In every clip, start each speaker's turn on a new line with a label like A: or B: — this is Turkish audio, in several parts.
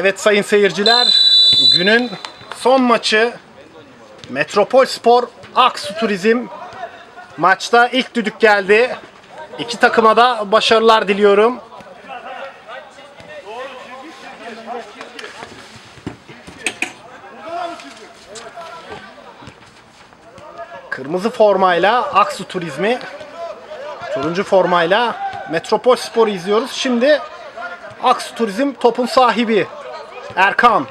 A: Evet sayın seyirciler, günün son maçı Metropol Spor Aksu Turizm maçta ilk düdük geldi. İki takıma da başarılar diliyorum. Kırmızı formayla Aksu Turizm'i, turuncu formayla Metropol Spor'u izliyoruz. Şimdi Aksu Turizm topun sahibi Erkan.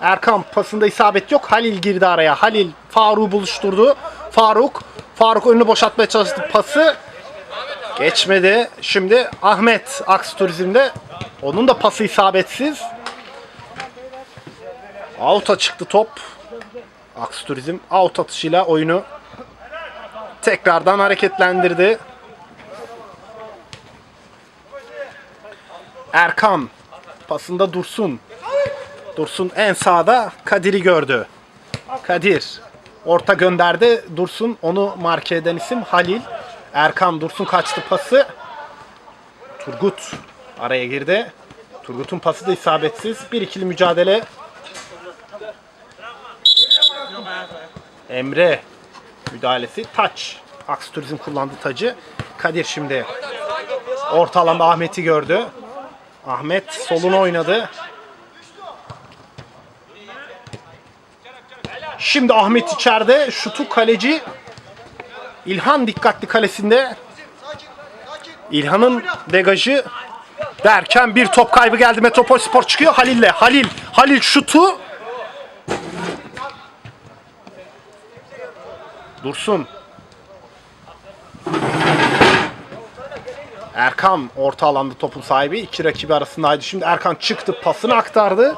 A: Erkan pasında isabet yok. Halil girdi araya. Halil Faruk'u buluşturdu. Faruk. Faruk önünü boşaltmaya çalıştı. Pası geçmedi. Şimdi Ahmet Aksu Turizm'de. Onun da pası isabetsiz. Out'a çıktı top. Aksu Turizm out atışıyla oyunu tekrardan hareketlendirdi. Erkan pasında Dursun. Dursun en sağda Kadir'i gördü. Kadir orta gönderdi. Dursun onu marke eden isim Halil. Erkan Dursun kaçtı pası. Turgut araya girdi. Turgut'un pası da isabetsiz. Bir ikili mücadele. Emre müdahalesi. Taç. Aks Turizm kullandı tacı. Kadir şimdi orta alanda Ahmet'i gördü. Ahmet soluna oynadı. Şimdi Ahmet içeride. Şutu kaleci İlhan dikkatli kalesinde. İlhan'ın degajı derken bir top kaybı geldi. Metropol Spor çıkıyor Halil'le. Halil. Halil şutu. Dursun. Erkan orta alanda topun sahibi. iki rakibi arasındaydı. Şimdi Erkan çıktı pasını aktardı.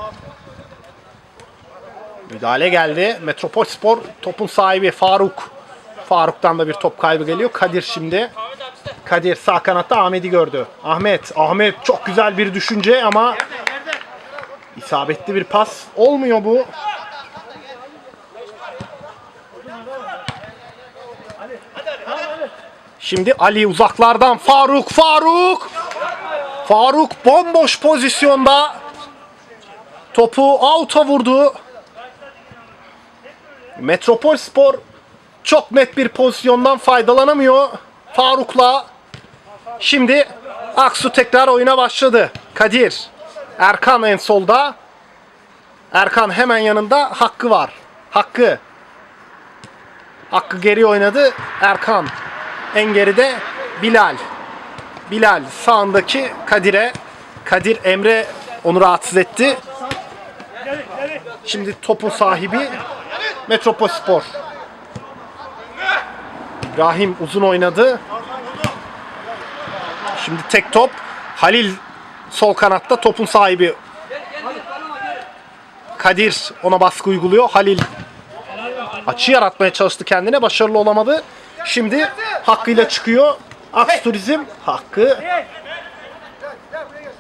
A: Müdahale geldi. Metropol Spor topun sahibi Faruk. Faruk'tan da bir top kaybı geliyor. Kadir şimdi. Kadir sağ kanatta Ahmet'i gördü. Ahmet. Ahmet çok güzel bir düşünce ama isabetli bir pas. Olmuyor bu. Şimdi Ali uzaklardan Faruk, Faruk. Faruk bomboş pozisyonda topu out'a vurdu. Metropol Spor çok net bir pozisyondan faydalanamıyor Faruk'la. Şimdi Aksu tekrar oyuna başladı. Kadir, Erkan en solda. Erkan hemen yanında Hakkı var. Hakkı. Hakkı geri oynadı. Erkan en geride Bilal. Bilal sağındaki Kadir'e. Kadir Emre onu rahatsız etti. Şimdi topun sahibi Metropol Spor. İbrahim uzun oynadı. Şimdi tek top. Halil sol kanatta topun sahibi. Kadir ona baskı uyguluyor. Halil açı yaratmaya çalıştı kendine. Başarılı olamadı. Şimdi hakkıyla çıkıyor. Aks Turizm hakkı.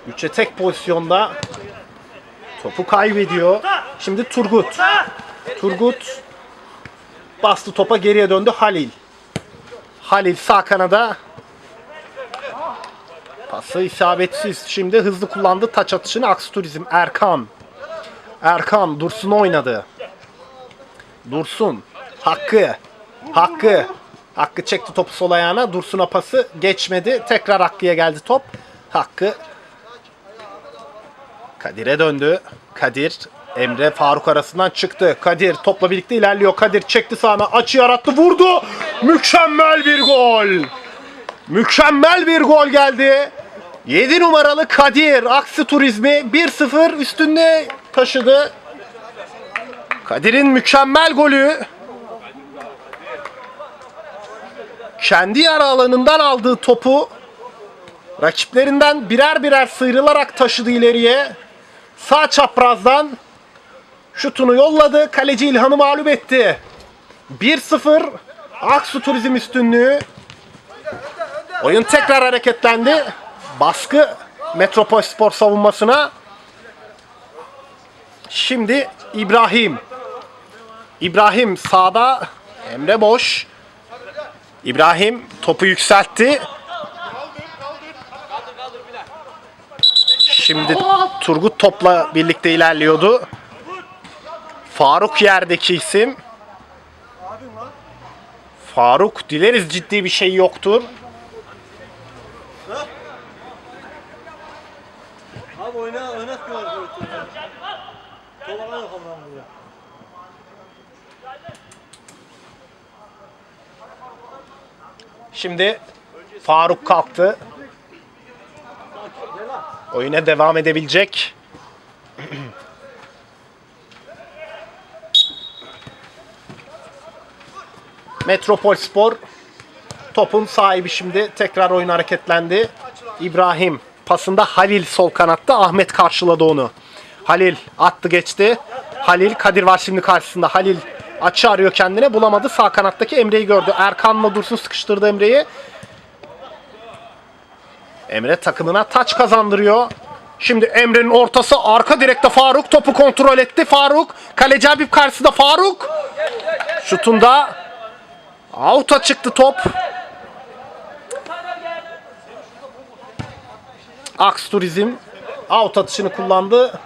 A: Üçe tek pozisyonda topu kaybediyor. Şimdi Turgut. Turgut bastı topa geriye döndü Halil. Halil sağ kanada pası isabetsiz. Şimdi hızlı kullandı taç atışını Aks Turizm. Erkan. Erkan Dursun oynadı. Dursun. Hakkı. Hakkı. Hakkı çekti topu sol ayağına. Dursun'a pası geçmedi. Tekrar Hakkı'ya geldi top. Hakkı Kadir'e döndü. Kadir Emre Faruk arasından çıktı. Kadir topla birlikte ilerliyor. Kadir çekti sağına. Açı yarattı. Vurdu. Mükemmel bir gol. Mükemmel bir gol geldi. 7 numaralı Kadir Aksi Turizmi 1-0 üstünde taşıdı. Kadir'in mükemmel golü kendi yarı alanından aldığı topu rakiplerinden birer birer sıyrılarak taşıdı ileriye. Sağ çaprazdan şutunu yolladı. Kaleci İlhan'ı mağlup etti. 1-0 Aksu Turizm üstünlüğü. Oyun tekrar hareketlendi. Baskı Metropol Spor savunmasına. Şimdi İbrahim. İbrahim sağda. Emre boş. İbrahim topu yükseltti. Şimdi Turgut topla birlikte ilerliyordu. Faruk yerdeki isim. Faruk dileriz ciddi bir şey yoktur.
B: Abi oyna oynat bir var. Topa yok amına buraya.
A: Şimdi Faruk kalktı. Oyuna devam edebilecek. Metropol Spor topun sahibi şimdi tekrar oyun hareketlendi. İbrahim pasında Halil sol kanatta Ahmet karşıladı onu. Halil attı geçti. Halil Kadir var şimdi karşısında. Halil açı arıyor kendine bulamadı. Sağ kanattaki Emre'yi gördü. Erkan'la Dursun sıkıştırdı Emre'yi. Emre takımına taç kazandırıyor. Şimdi Emre'nin ortası arka direkte Faruk topu kontrol etti. Faruk kaleci Habib karşısında Faruk. Şutunda out'a çıktı top. Aks Turizm out atışını kullandı.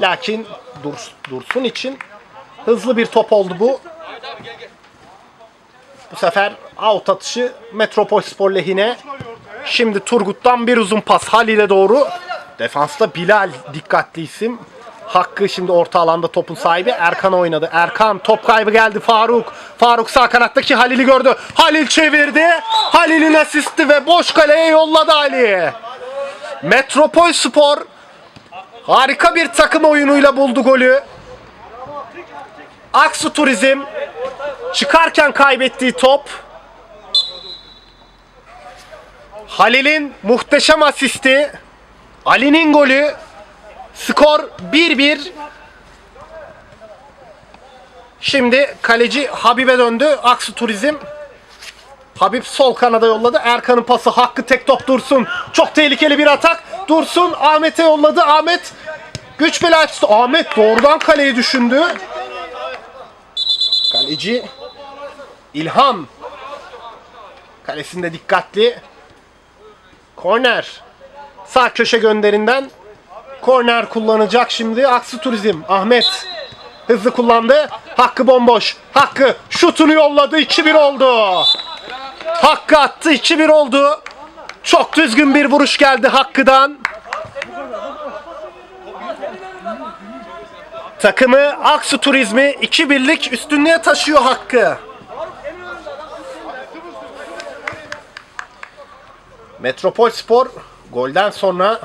A: Lakin Durs- Dursun için hızlı bir top oldu bu. Bu sefer out atışı Metropol Spor lehine. Şimdi Turgut'tan bir uzun pas Halil'e doğru. Defansta Bilal dikkatli isim. Hakkı şimdi orta alanda topun sahibi Erkan oynadı. Erkan top kaybı geldi Faruk. Faruk sağ kanattaki Halil'i gördü. Halil çevirdi. Halil'in asisti ve boş kaleye yolladı Ali. Metropol Spor harika bir takım oyunuyla buldu golü. Aksu Turizm çıkarken kaybettiği top Halil'in muhteşem asisti Ali'nin golü skor 1-1 Şimdi kaleci Habib'e döndü Aksu Turizm Habib sol kanada yolladı. Erkan'ın pası Hakkı tek top Dursun. Çok tehlikeli bir atak. Dursun Ahmet'e yolladı. Ahmet güç bela açtı. Ahmet doğrudan kaleyi düşündü. Kaleci İlham kalesinde dikkatli. Korner. Sağ köşe gönderinden korner kullanacak şimdi Aksu Turizm. Ahmet hızlı kullandı. Hakkı bomboş. Hakkı şutunu yolladı. 2-1 oldu. Hakkı attı 2-1 oldu. Çok düzgün bir vuruş geldi Hakkı'dan. Takımı Aksu Turizmi 2-1'lik üstünlüğe taşıyor Hakkı. Metropol Spor golden sonra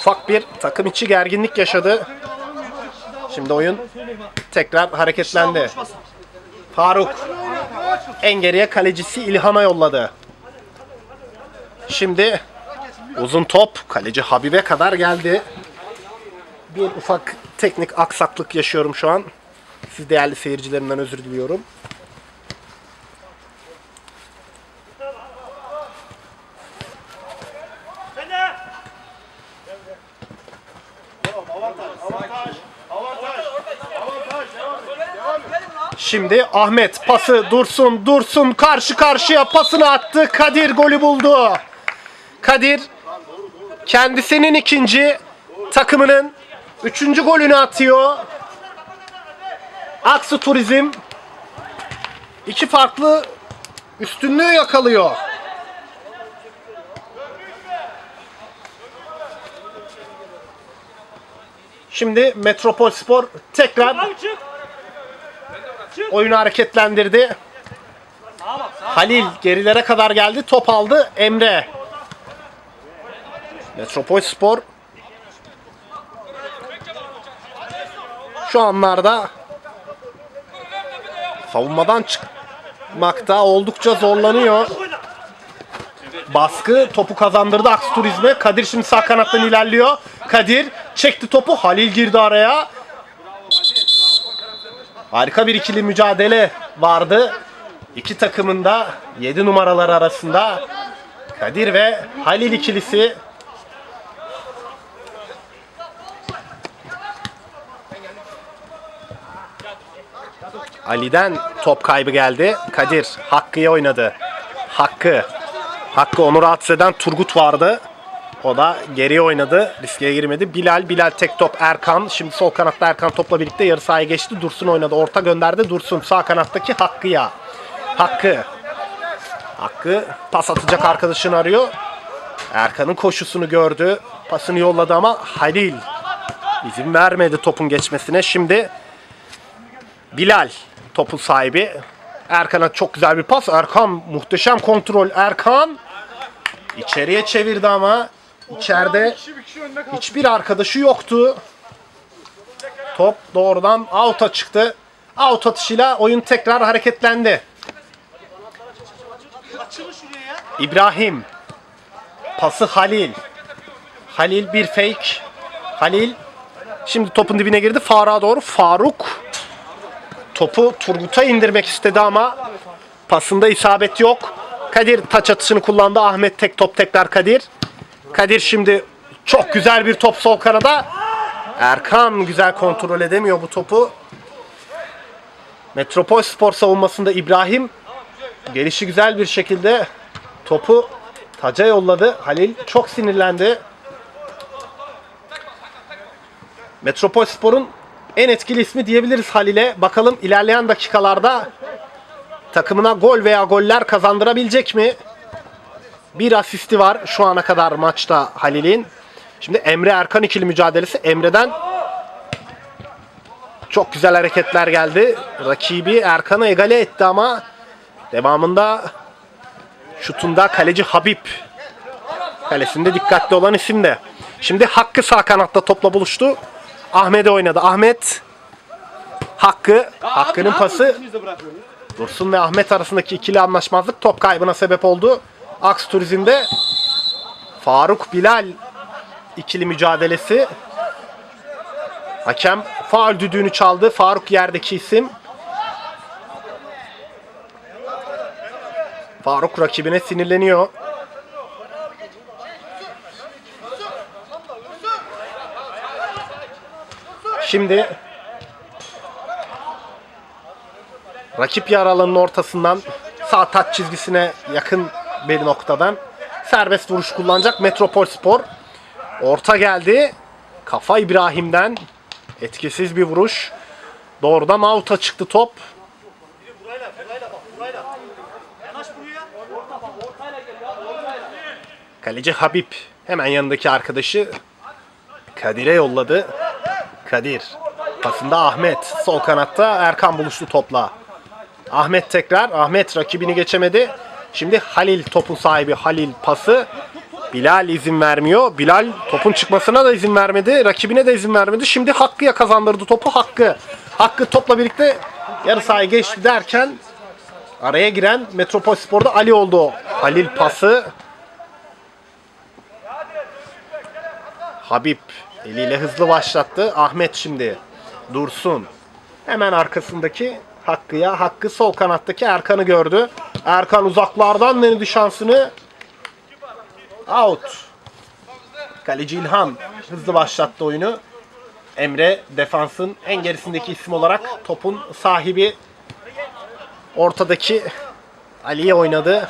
A: ufak bir takım içi gerginlik yaşadı. Şimdi oyun tekrar hareketlendi. Faruk en geriye kalecisi İlhan'a yolladı. Şimdi uzun top kaleci Habib'e kadar geldi. Bir ufak teknik aksaklık yaşıyorum şu an. Siz değerli seyircilerimden özür diliyorum. Şimdi Ahmet pası Dursun Dursun karşı karşıya pasını attı. Kadir golü buldu. Kadir kendisinin ikinci takımının üçüncü golünü atıyor. Aksu Turizm iki farklı üstünlüğü yakalıyor. Şimdi Metropol Spor tekrar oyunu hareketlendirdi. Halil gerilere kadar geldi. Top aldı. Emre. Metropol Spor şu anlarda savunmadan çıkmakta oldukça zorlanıyor. Baskı topu kazandırdı Aks Turizm'e. Kadir şimdi sağ kanattan ilerliyor. Kadir çekti topu. Halil girdi araya. Harika bir ikili mücadele vardı. İki takımın da 7 numaralar arasında Kadir ve Halil ikilisi Ali'den top kaybı geldi. Kadir Hakkı'ya oynadı. Hakkı. Hakkı onu rahatsız eden Turgut vardı. O da geriye oynadı. Riske girmedi. Bilal, Bilal tek top Erkan. Şimdi sol kanatta Erkan topla birlikte yarı sahaya geçti. Dursun oynadı. Orta gönderdi. Dursun sağ kanattaki Hakkı'ya. Hakkı. Hakkı pas atacak arkadaşını arıyor. Erkan'ın koşusunu gördü. Pasını yolladı ama Halil izin vermedi topun geçmesine. Şimdi Bilal topun sahibi. Erkan'a çok güzel bir pas. Erkan muhteşem kontrol. Erkan içeriye çevirdi ama içeride hiçbir arkadaşı yoktu. Top doğrudan out'a çıktı. Out atışıyla oyun tekrar hareketlendi. İbrahim. Pası Halil. Halil bir fake. Halil şimdi topun dibine girdi. Faruk'a doğru. Faruk topu Turgut'a indirmek istedi ama pasında isabet yok. Kadir taç atışını kullandı. Ahmet tek top tekrar Kadir. Kadir şimdi çok güzel bir top sol kanada. Erkan güzel kontrol edemiyor bu topu. Metropol Spor savunmasında İbrahim gelişi güzel bir şekilde topu taca yolladı. Halil çok sinirlendi. Metropol Spor'un en etkili ismi diyebiliriz Halil'e. Bakalım ilerleyen dakikalarda takımına gol veya goller kazandırabilecek mi? Bir asisti var şu ana kadar maçta Halil'in. Şimdi Emre Erkan ikili mücadelesi. Emre'den çok güzel hareketler geldi. Rakibi Erkan'ı egale etti ama devamında şutunda kaleci Habib. Kalesinde dikkatli olan isim de. Şimdi Hakkı sağ kanatta topla buluştu. Ahmet'e oynadı. Ahmet Hakkı. Hakkı'nın pası. Dursun ve Ahmet arasındaki ikili anlaşmazlık top kaybına sebep oldu. Aks Turizm'de Faruk Bilal ikili mücadelesi. Hakem faul düdüğünü çaldı. Faruk yerdeki isim. Faruk rakibine sinirleniyor. Şimdi rakip yer alanının ortasından sağ taç çizgisine yakın bir noktadan serbest vuruş kullanacak Metropol Spor. Orta geldi. Kafa İbrahim'den etkisiz bir vuruş. Doğrudan out'a çıktı top. Kaleci Habib hemen yanındaki arkadaşı Kadir'e yolladı. Kadir. Pasında Ahmet. Sol kanatta Erkan buluştu topla. Ahmet tekrar. Ahmet rakibini geçemedi. Şimdi Halil topun sahibi. Halil pası. Bilal izin vermiyor. Bilal topun çıkmasına da izin vermedi. Rakibine de izin vermedi. Şimdi Hakkı'ya kazandırdı topu. Hakkı. Hakkı topla birlikte yarı sahaya geçti derken araya giren Metropol Spor'da Ali oldu. Halil pası. Habib eliyle hızlı başlattı. Ahmet şimdi. Dursun. Hemen arkasındaki Hakkı'ya. Hakkı sol kanattaki Erkan'ı gördü. Erkan uzaklardan denedi şansını. Out. Kaleci İlhan hızlı başlattı oyunu. Emre defansın en gerisindeki isim olarak topun sahibi. Ortadaki Ali'ye oynadı.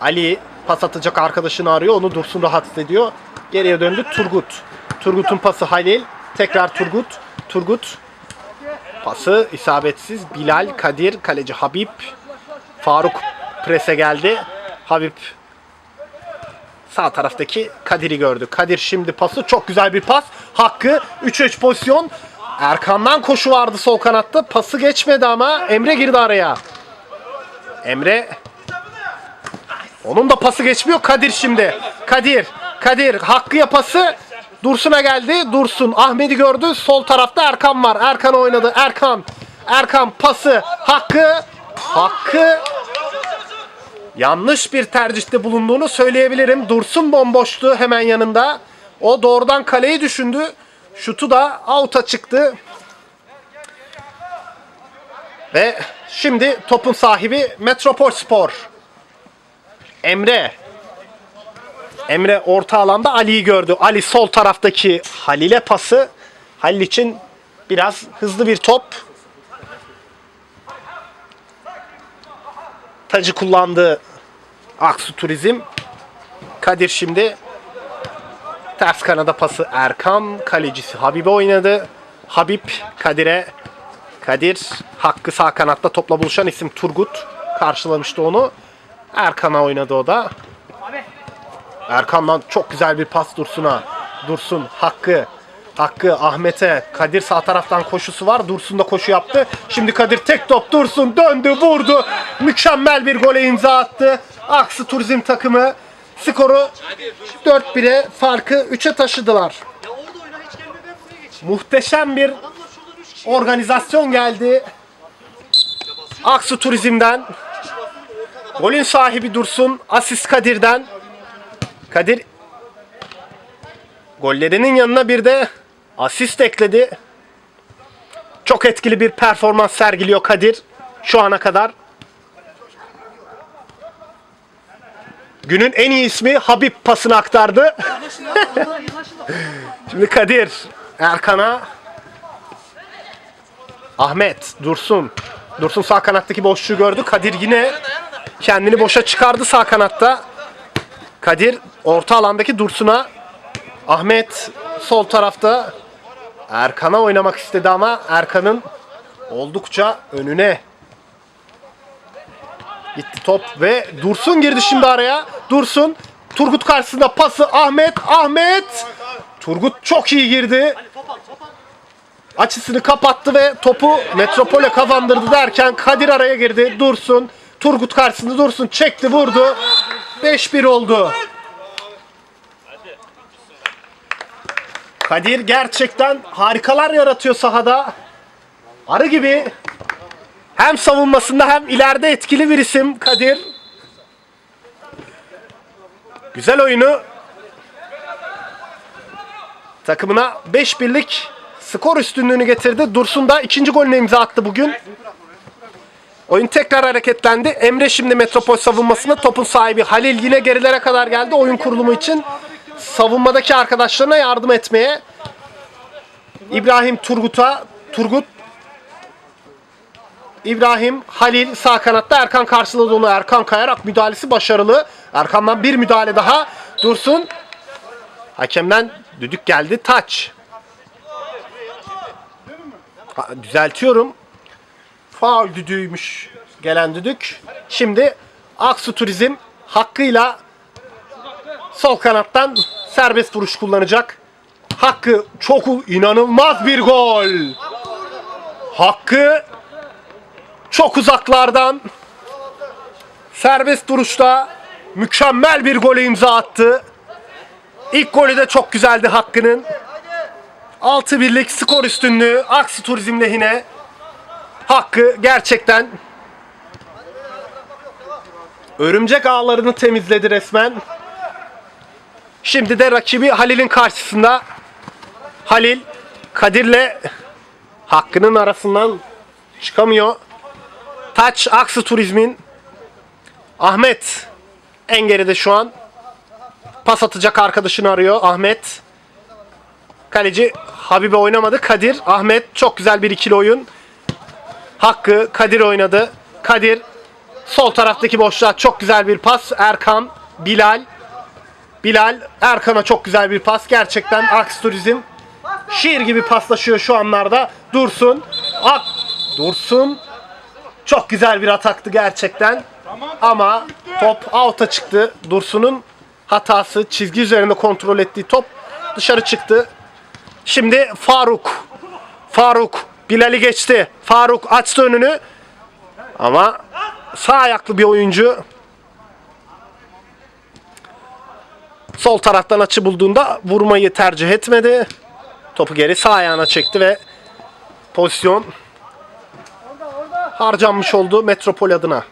A: Ali pas atacak arkadaşını arıyor. Onu Dursun rahatsız ediyor. Geriye döndü Turgut. Turgut'un pası Halil. Tekrar Turgut. Turgut pası isabetsiz. Bilal, Kadir, kaleci Habib. Faruk prese geldi. Habib sağ taraftaki Kadir'i gördü. Kadir şimdi pası çok güzel bir pas. Hakkı 3-3 pozisyon. Erkan'dan koşu vardı sol kanatta. Pası geçmedi ama Emre girdi araya. Emre onun da pası geçmiyor. Kadir şimdi. Kadir. Kadir. Hakkı'ya pası. Dursun'a geldi. Dursun. Ahmet'i gördü. Sol tarafta Erkan var. Erkan oynadı. Erkan. Erkan pası. Hakkı. Hakkı. Yanlış bir tercihte bulunduğunu söyleyebilirim. Dursun bomboştu hemen yanında. O doğrudan kaleyi düşündü. Şutu da out'a çıktı. Ve şimdi topun sahibi Metropol Spor. Emre. Emre orta alanda Ali'yi gördü. Ali sol taraftaki Halil'e pası. Halil için biraz hızlı bir top. Tacı kullandı Aksu Turizm. Kadir şimdi Ters kanada pası Erkan. Kalecisi Habib'e oynadı. Habib Kadir'e. Kadir Hakkı sağ kanatta topla buluşan isim Turgut. Karşılamıştı onu. Erkan'a oynadı o da. Erkan'dan çok güzel bir pas Dursun'a. Dursun Hakkı. Hakkı Ahmet'e. Kadir sağ taraftan koşusu var. Dursun da koşu yaptı. Şimdi Kadir tek top Dursun döndü vurdu. Mükemmel bir gole imza attı. Aksı Turizm takımı skoru 4-1'e farkı 3'e taşıdılar. Muhteşem bir
B: Adamlar şuradan 3 kişi.
A: organizasyon geldi. Aksu Turizm'den. Golün sahibi Dursun. Asist Kadir'den. Kadir gollerinin yanına bir de asist ekledi. Çok etkili bir performans sergiliyor Kadir şu ana kadar. Günün en iyi ismi Habib pasını aktardı. Şimdi Kadir Erkan'a Ahmet, Dursun. Dursun sağ kanattaki boşluğu gördü. Kadir yine kendini boşa çıkardı sağ kanatta. Kadir orta alandaki Dursun'a. Ahmet sol tarafta Erkan'a oynamak istedi ama Erkan'ın oldukça önüne gitti top ve Dursun girdi şimdi araya. Dursun Turgut karşısında pası Ahmet Ahmet Turgut çok iyi girdi açısını kapattı ve topu Metropol'e kazandırdı derken Kadir araya girdi. Dursun. Turgut karşısında Dursun çekti vurdu. 5-1 oldu. Kadir gerçekten harikalar yaratıyor sahada. Arı gibi hem savunmasında hem ileride etkili bir isim Kadir. Güzel oyunu takımına 5 birlik skor üstünlüğünü getirdi. Dursun da ikinci golünü imza attı bugün. Oyun tekrar hareketlendi. Emre şimdi metropol savunmasında topun sahibi Halil yine gerilere kadar geldi oyun kurulumu için. Savunmadaki arkadaşlarına yardım etmeye. İbrahim Turgut'a Turgut İbrahim Halil sağ kanatta Erkan karşıladı onu. Erkan kayarak müdahalesi başarılı. Erkan'dan bir müdahale daha. Dursun. Hakemden düdük geldi. Taç. Ha, Düzeltiyorum. Faul düdüğüymüş gelen düdük. Şimdi Aksu Turizm hakkıyla sol kanattan serbest vuruş kullanacak. Hakkı çok inanılmaz bir gol. Hakkı çok uzaklardan serbest duruşta mükemmel bir gole imza attı. İlk golü de çok güzeldi Hakkı'nın. 6 birlik skor üstünlüğü Aksi Turizm lehine. Hakkı gerçekten örümcek ağlarını temizledi resmen. Şimdi de rakibi Halil'in karşısında. Halil Kadir'le Hakkı'nın arasından çıkamıyor. Taç Aksı Turizm'in Ahmet en geride şu an. Pas atacak arkadaşını arıyor Ahmet. Kaleci Habibe oynamadı. Kadir, Ahmet çok güzel bir ikili oyun. Hakkı, Kadir oynadı. Kadir sol taraftaki boşluğa çok güzel bir pas. Erkan, Bilal. Bilal, Erkan'a çok güzel bir pas. Gerçekten Aks Turizm şiir gibi paslaşıyor şu anlarda. Dursun. Ak Dursun. Çok güzel bir ataktı gerçekten. Ama top out'a çıktı. Dursun'un hatası çizgi üzerinde kontrol ettiği top dışarı çıktı. Şimdi Faruk. Faruk Bilal'i geçti. Faruk açtı önünü. Ama sağ ayaklı bir oyuncu. Sol taraftan açı bulduğunda vurmayı tercih etmedi. Topu geri sağ ayağına çekti ve pozisyon harcanmış oldu Metropol adına.